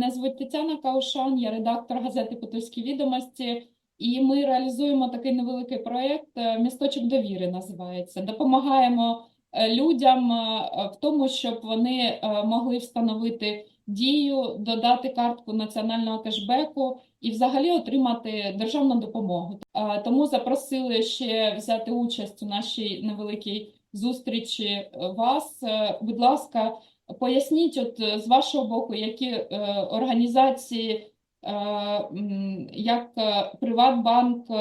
Мене звуть Тетяна Каушан, я редактор газети Подільські відомості, і ми реалізуємо такий невеликий проєкт е, Місточок довіри називається. Допомагаємо е, людям е, в тому, щоб вони могли встановити дію, додати картку національного кешбеку і взагалі отримати державну допомогу. Тому запросили ще взяти участь у нашій невеликій зустрічі вас. Будь ласка, Поясніть, от е, з вашого боку, які е, організації, е, як е, Приватбанк, е,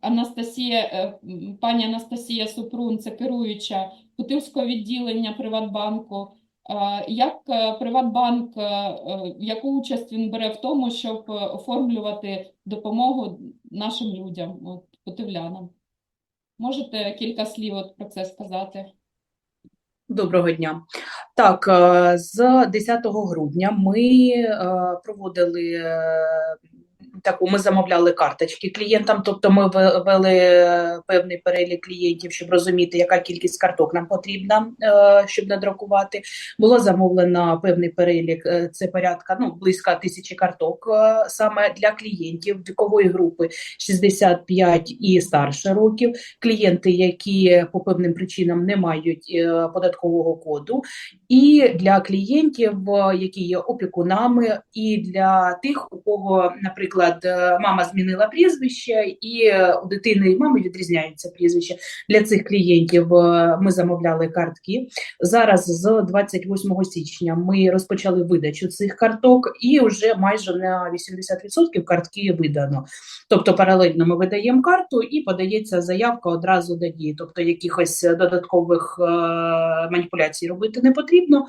Анастасія, пані Анастасія Супрун, це керуюча Путильського відділення Приватбанку. Як Приватбанк, яку участь він бере в тому, щоб оформлювати допомогу нашим людям, от, путивлянам? Можете кілька слів от про це сказати? Доброго дня. Так, е, з 10 грудня ми е, проводили е, таку, ми замовляли карточки клієнтам, тобто ми ве- вели е, певний перелік клієнтів, щоб розуміти, яка кількість карток нам потрібна, е, щоб надрукувати. Було замовлено певний перелік, е, це порядка, ну, близько тисячі карток саме для клієнтів вікової групи 65 і старше років клієнти, які по певним причинам не мають податкового коду, і для клієнтів, які є опікунами, і для тих, у кого, наприклад, е, мама змінила прізвище, і у дитини і мами відрізняється прізвище. Для цих клієнтів е, ми замовляли картки. Зараз з 28 січня ми розпочали видачу цих карток, і вже майже на 80% картки видано. Тобто паралельно ми видаємо карту і подається заявка одразу до дії. Тобто якихось додаткових е, маніпуляцій робити не потрібно.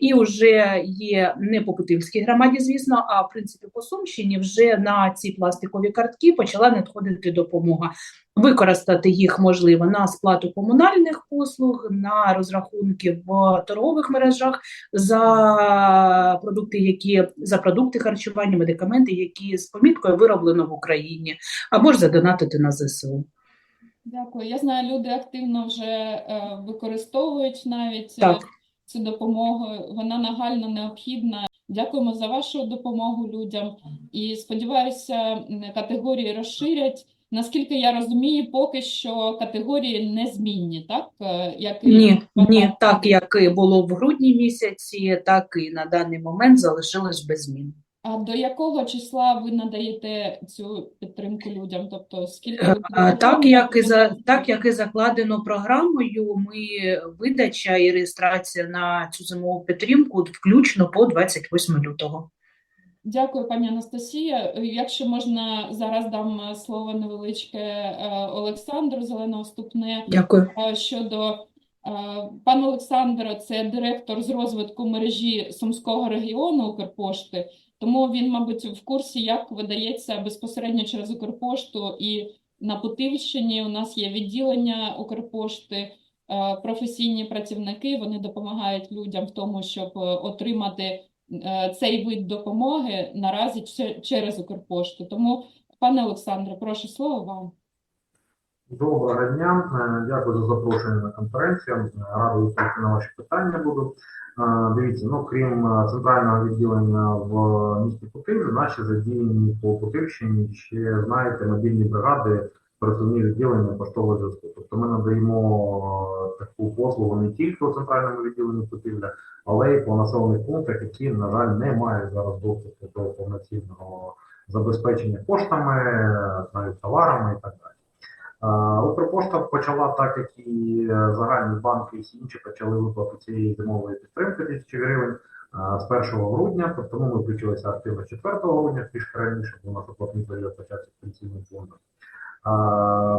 І вже є не по Путивській громаді, звісно, а в принципі по Сумщині вже на ці пластикові картки почала надходити допомога. Використати їх можливо на сплату комунальних послуг, на розрахунки в торгових мережах за продукти, які за продукти харчування, медикаменти, які з поміткою вироблено в Україні, або ж задонатити на ЗСУ. Дякую. Я знаю, люди активно вже е, використовують навіть е, Так. цю допомогу. Вона нагально необхідна. Дякуємо за вашу допомогу людям. І сподіваюся, категорії розширять. Наскільки я розумію, поки що категорії незмінні, так? Е, Як і Ні, ні, так як і було в грудні місяці, так і на даний момент залишилось без змін. А до якого числа ви надаєте цю підтримку людям? Тобто скільки Е, ви Так як і за так, як і закладено програмою, ми видача і реєстрація на цю зимову підтримку включно по 28 лютого. Дякую, пані Анастасія. Якщо можна, зараз дам слово невеличке е, Олександру Зеленоуступне Дякую. е, щодо пан Олександр, це директор з розвитку мережі Сумського регіону Укрпошти, тому він, мабуть, в курсі, як видається безпосередньо через Укрпошту і на Путильщині у нас є відділення Укрпошти, е, професійні працівники, вони допомагають людям в тому, щоб е, отримати е, цей вид допомоги наразі через Укрпошту. Тому, пане Олександре, прошу слово вам. Доброго дня, Е, дякую за запрошення на конференцію. Е, Радий відповісти на ваші питання буду. Е, Дивіться, ну крім центрального відділення в місті Путивлі, наші задіяні по Путивщині ще знаєте мобільні бригади, оперативні відділення поштового зв'язку. Тобто ми надаємо таку послугу не тільки у центральному відділенні Путивля, але й по населених пунктах, які, на жаль, не мають зараз доступу до повноцінного забезпечення коштами, навіть товарами і так далі. Е, Укрпошта почала так, як і е, загальні банки і всі інші почали виплату цієї зимової підтримки тисячі гривень е, з 1 грудня, тобто ми включилися активно 4 грудня, трішки раніше, бо у нас оплатний період почався з пенсійним фондом.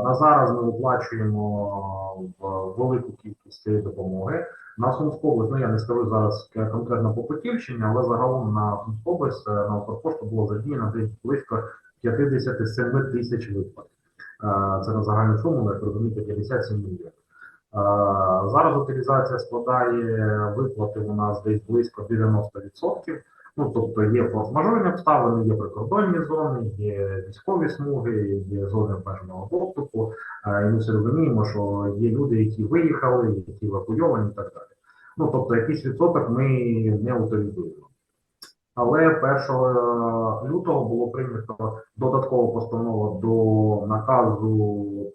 На зараз ми оплачуємо велику кількість цієї допомоги. На Сумську ну я не скажу зараз конкретно по Путівщині, але загалом на Сумську на Укрпошту було задіяно десь близько 57 тисяч виплат. Е, Це на загальну суму, як розумієте, 57 мільйонів. Е, Зараз утилізація складає виплати у нас десь близько 90%. Ну, тобто є форс-мажорні обставини, є прикордонні зони, є військові смуги, є зони обмеженого доступу. Е, І ми всі розуміємо, що є люди, які виїхали, які евакуйовані і так далі. Ну, тобто якийсь відсоток ми не утилізуємо. Але 1 лютого було прийнято додаткова постанова до наказу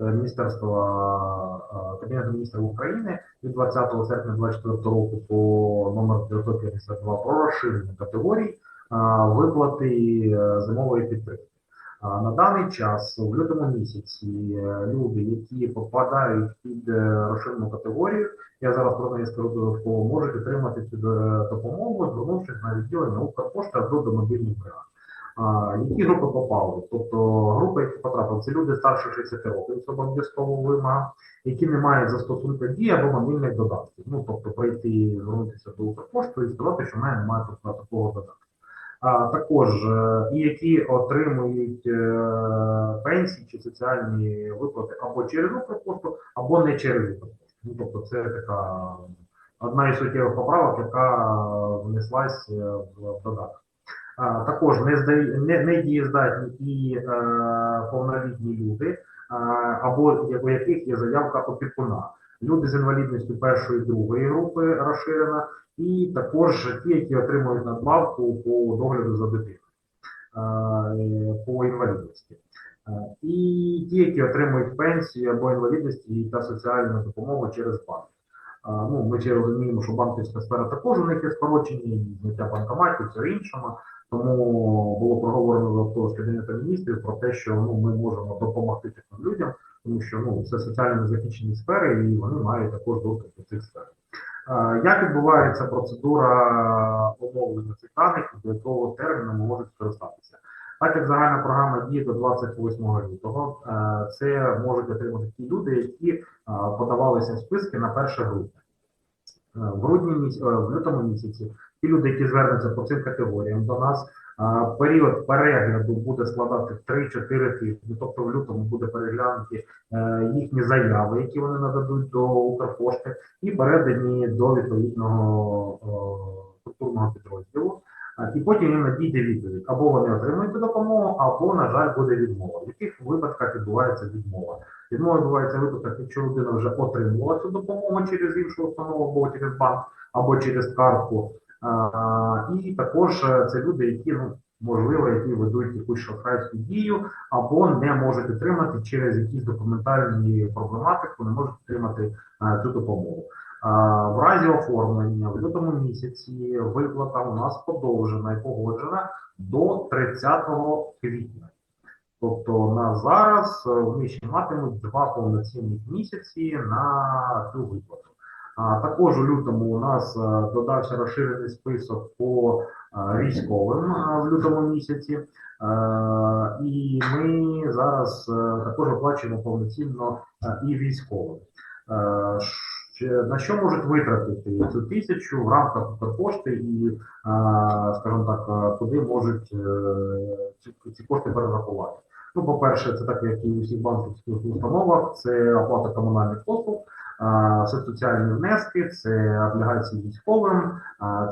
Міністерства е, Кабінету міністрів України від 20 серпня 2024 року по номер 952 про розширення категорій е, виплати е, зимової підтримки. На даний час, в лютому місяці, е, люди, які попадають під е, розширену категорію, я зараз про неї скажу додатково, можуть отримати е, допомогу, звернувшись на відділення Укрпошти або до мобільних бригад. Які групи попали? Тобто групи, які потрапили, це люди старше 60 років, це обов'язково вимога, які не мають застосунку дії або мобільних додатків. Ну, тобто прийти, звернутися до Укрпошти і сказати, що в мене немає такого- такого додатку. А також е, і які отримують е, пенсії чи соціальні виплати або через Укрпошту, або не через Укрпошту. Ну, тобто це така одна із суттєвих поправок, яка внеслась е, в додаток. Також не, здає, не, не і е, повнолітні люди, або у яких є заявка опікуна. Люди з інвалідністю першої другої групи розширена, і також ті, які отримують надбавку по догляду за дитиною е, по інвалідності. І ті, які отримують пенсію або інвалідності та соціальну допомогу через банк. Ну, ми ще розуміємо, що банківська сфера також у них є скорочені, і зняття банкоматів, все іншому. Тому було проговорено з Кабінетом міністрів про те, що ну, ми можемо допомогти таким людям, тому що ну, це соціально незахищені сфери, і вони мають також доступ до цих сфер. Як відбувається процедура оновлення цих даних, до якого терміну можуть скористатися? Так як загальна програма діє до 28 лютого, е, це можуть отримати ті люди, які е, подавалися в списки на 1 грудня. Е, В грудні в лютому місяці ті люди, які звернуться по цим категоріям до нас, період перегляду буде складати 3-4 тижні, тобто в лютому буде переглянуті їхні заяви, які вони нададуть до Укрпошти, і передані до відповідного структурного підрозділу. І потім їм надійде відповідь. Або вони отримують допомогу, або, на жаль, буде відмова. В яких випадках відбувається відмова? Відмова відбувається в випадках, якщо людина вже отримала цю допомогу через іншу установу, або через банк, або через картку. І також е, це люди, які ну можливо, які ведуть якусь шахрайську дію, або не можуть отримати через якісь документальні проблематику, не можуть отримати е, цю допомогу. В разі оформлення в лютому місяці виплата у нас подовжена і погоджена до 30 квітня. Тобто на зараз вони ще матимуть два повноцінних місяці на цю виплату. А також у лютому у нас е, додався розширений список по е, військовим е, в лютому місяці. І ми зараз також оплачуємо повноцінно і військовим. Е, На що можуть витратити цю тисячу в рамках Укрпошти і, е, скажімо так, е, куди можуть ці, кошти перерахувати? Ну, по-перше, це так, як і у всіх банківських установах, це оплата комунальних послуг, це соціальні внески, це облігації військовим,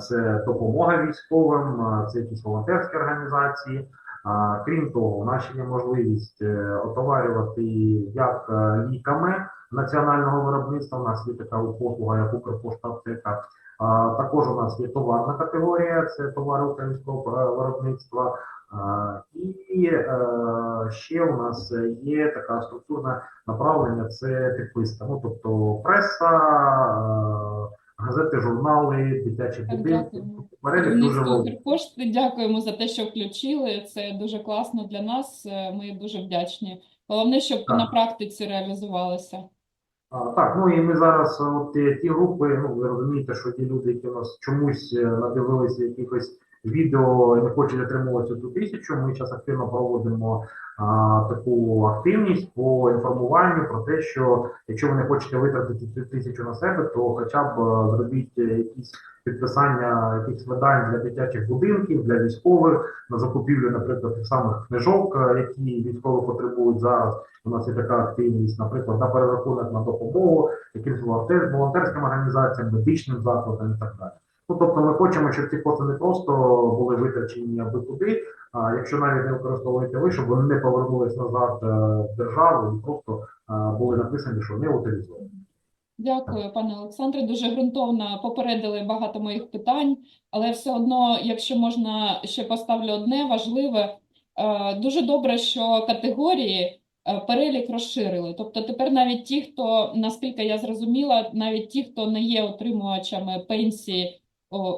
це допомога військовим, це якісь волонтерські організації. Крім того, у нас ще є можливість отоварювати як ліками національного виробництва. У нас є така послуга, як Укрпошта аптека. Також у нас є товарна категорія, це товари українського е, виробництва. І е, ще у нас є така структурне направлення це підписка. Ну, тобто преса, е, газети, журнали, дитячі будинки. дякуємо. Перелік дуже великий. Укрпошти, дякуємо за те, що включили. Це дуже класно для нас. Ми дуже вдячні. Головне, щоб Так. на практиці реалізувалося. Так, ну і ми зараз, е, от е, ті групи, ну ви розумієте, що ті люди, які у нас чомусь е, надивилися якихось відео і не хочуть отримувати цю тисячу, ми зараз активно проводимо а, таку активність по інформуванню про те, що якщо ви не хочете витратити цю тисячу на себе, то хоча б зробіть якісь підписання якихось видань для дитячих будинків, для військових на закупівлю, наприклад, тих самих книжок, е, які військові потребують зараз. У нас є така активність, наприклад, на перерахунок на допомогу якимсь волонтер, волонтерським організаціям, медичним закладам і так далі. Ну, тобто ми хочемо, щоб ці кошти не просто були витрачені аби куди, а якщо навіть не використовуєте ви, щоб вони не повернулись назад е, в державу і просто е, були написані, що не утилізовані. Дякую, пане Олександре. Дуже ґрунтовно попередили багато моїх питань, але все одно, якщо можна, ще поставлю одне важливе. Е, Дуже добре, що категорії е, перелік розширили. Тобто тепер навіть ті, хто, наскільки я зрозуміла, навіть ті, хто не є отримувачами пенсії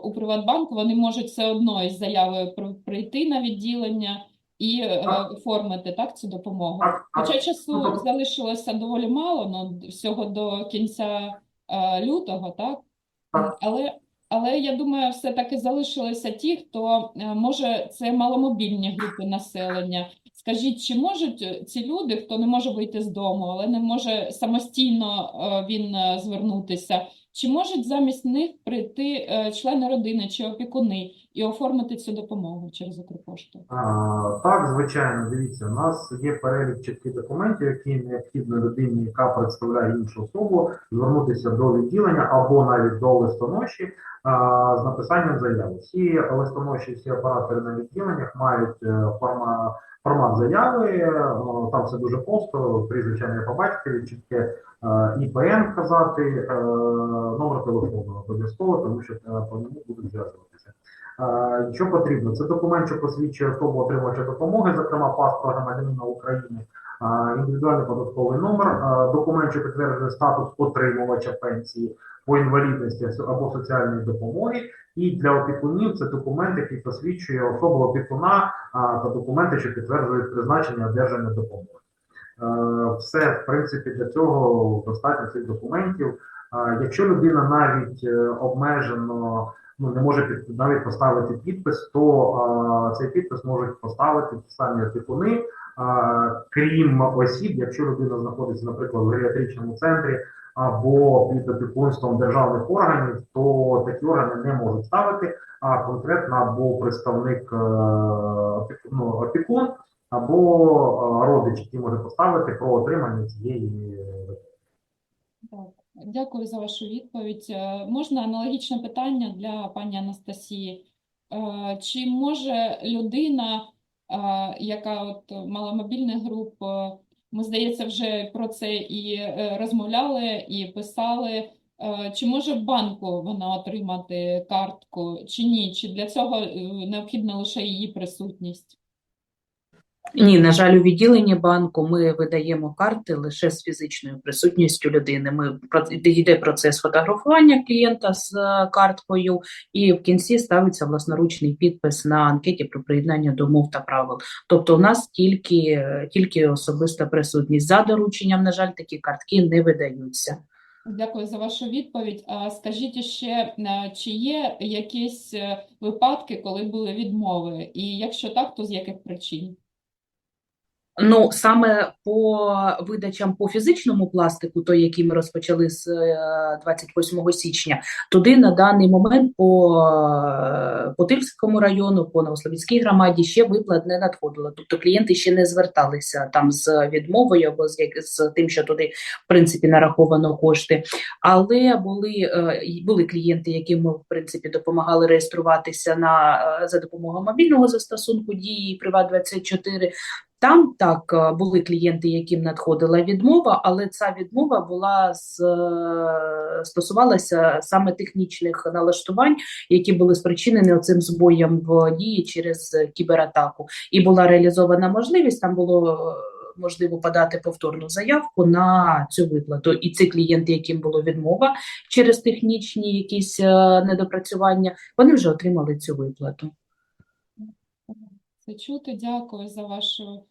у Приватбанку, вони можуть все одно із заявою при- прийти на відділення і е, оформити так цю допомогу. Хоча часу Ну, залишилося доволі мало, ну, всього до кінця е, лютого, так? Але, але я думаю, все-таки залишилися ті, хто е, може, це маломобільні групи населення. Скажіть, чи можуть е, ці люди, хто не може вийти з дому, але не може самостійно е, він е, звернутися, чи можуть замість них прийти е, члени родини чи опікуни і оформити цю допомогу через Укрпошту? А, Так, звичайно, дивіться, у нас є перелік чітких документів, які необхідно людині, яка представляє іншу особу, звернутися до відділення або навіть до листоноші з написанням заяви. Всі листоноші, всі оператори на відділеннях мають е, форма, формат заяви, там все дуже просто, прізвище ім'я по батькові, чітке е, ІПН вказати, е, номер телефону обов'язково, тому що по ньому будуть зв'язуватися. Що потрібно? Це документ, що посвідчує особу отримувача допомоги, зокрема паспорт громадянина України, індивідуальний податковий номер, документ, що підтверджує статус отримувача пенсії по інвалідності або соціальної допомоги. І для опікунів це документ, який посвідчує особу опікуна та документи, що підтверджують призначення одержання допомоги. Е, Все, в принципі, для цього достатньо цих документів. Е, Якщо людина навіть е, обмежено ну, не може під, навіть поставити підпис, то цей підпис можуть поставити самі опікуни, а, крім осіб, якщо людина знаходиться, наприклад, в геріатричному центрі або під опікунством державних органів, то такі органи не можуть ставити, а конкретно або представник е, ну, опікун, або е, родич, який може поставити про отримання цієї Так, дякую за вашу відповідь. Е, Можна аналогічне питання для пані Анастасії. Чи може людина, яка от маломобільних груп, ми, здається, вже про це і е, розмовляли, і писали, е, чи може в банку вона отримати картку, чи ні? Чи для цього е, необхідна лише її присутність? Ні, на жаль, у відділенні банку ми видаємо карти лише з фізичною присутністю людини. Ми про- йде процес фотографування клієнта з е, карткою, і в кінці ставиться власноручний підпис на анкеті про приєднання до мов та правил. Тобто, у нас тільки, тільки особиста присутність. За дорученням, на жаль, такі картки не видаються. Дякую за вашу відповідь. А скажіть ще, е, чи є якісь е, випадки, коли були відмови? І якщо так, то з яких причин? Ну, саме по видачам по фізичному пластику, той, який ми розпочали з е, 28 січня, туди на даний момент по е, Путильському району, по Новославській громаді ще виплат не надходило. Тобто клієнти ще не зверталися там з відмовою або з, з тим, що туди в принципі нараховано кошти. Але були, е, були клієнти, яким ми в принципі допомагали реєструватися на е, за допомогою мобільного застосунку дії Приват 24 там так е, були клієнти, яким надходила відмова, але ця відмова була з е, стосувалася саме технічних налаштувань, які були спричинені оцим збоєм в дії через кібератаку. І була реалізована можливість. Там було е, можливо подати повторну заявку на цю виплату. І ці клієнти, яким було відмова через технічні якісь недопрацювання, вони вже отримали цю виплату. Це чути. Дякую за вашу,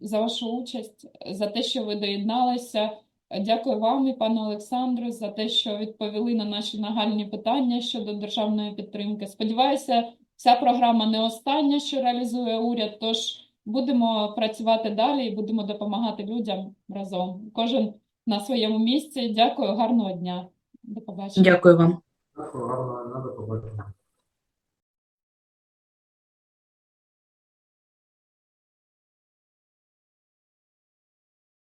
за вашу участь, за те, що ви доєдналися. Дякую вам і пану Олександру за те, що відповіли на наші нагальні питання щодо державної підтримки. Сподіваюся, ця програма не остання, що реалізує уряд, тож будемо працювати далі і будемо допомагати людям разом. Кожен на своєму місці. Дякую, гарного дня. До побачення. Дякую вам. Дякую, гарного дня, до побачення.